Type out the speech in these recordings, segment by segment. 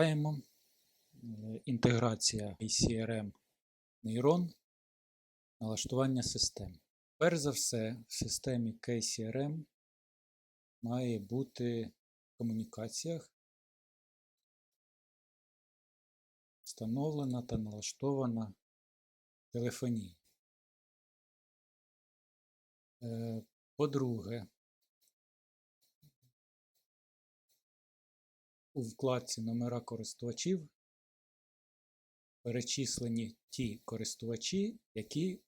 Чекаємо. Е, Інтеграція ICRM нейрон, налаштування систем. Перш за все, в системі KCRM має бути в комунікаціях встановлена та налаштована телефонія. По-друге, у вкладці номера користувачів перечислені ті користувачі, які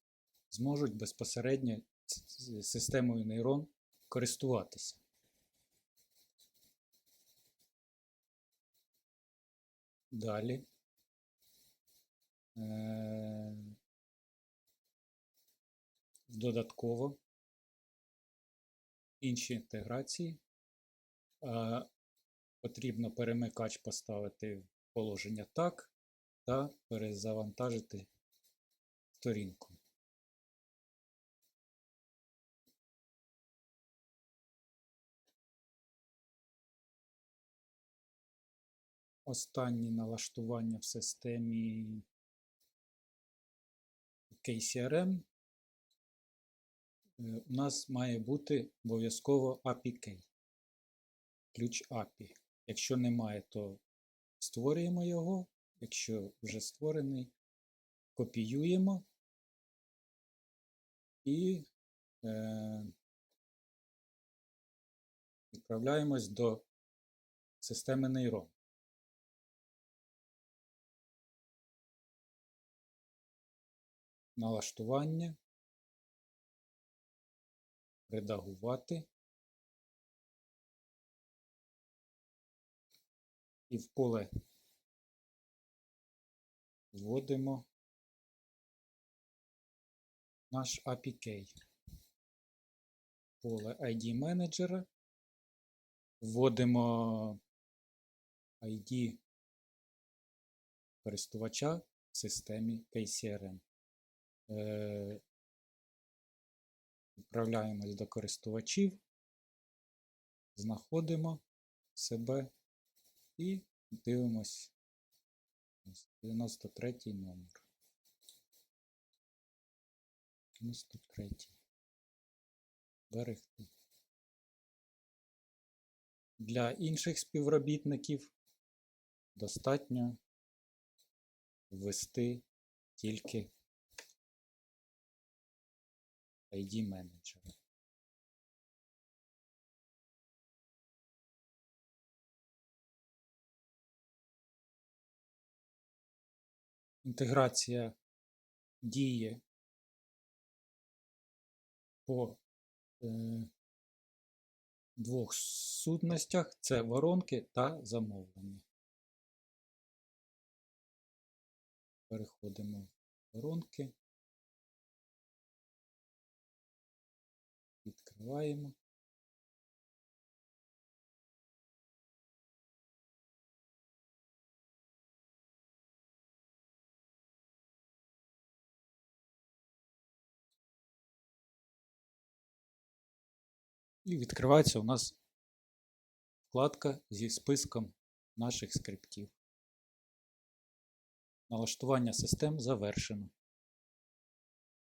зможуть безпосередньо системою нейрон користуватися. Далі. Додатково інші інтеграції. Потрібно перемикач поставити в положення так та перезавантажити сторінку. Останні налаштування в системі KCRM у нас має бути обов'язково API Key, ключ API. Якщо немає, то створюємо його. Якщо вже створений, копіюємо і е, відправляємось до системи нейрон. Налаштування, редагувати. І в поле вводимо наш APK. Поле ID менеджера. Вводимо ID користувача в системі KCRM. Відправляємось до користувачів, знаходимо себе і дивимось ось 93 номер. 93. Берегти. Для інших співробітників достатньо ввести тільки ID менеджера. Інтеграція діє по е, двох сутностях це воронки та замовлення. Переходимо в воронки. Відкриваємо. І відкривається у нас вкладка зі списком наших скриптів. Налаштування систем завершено.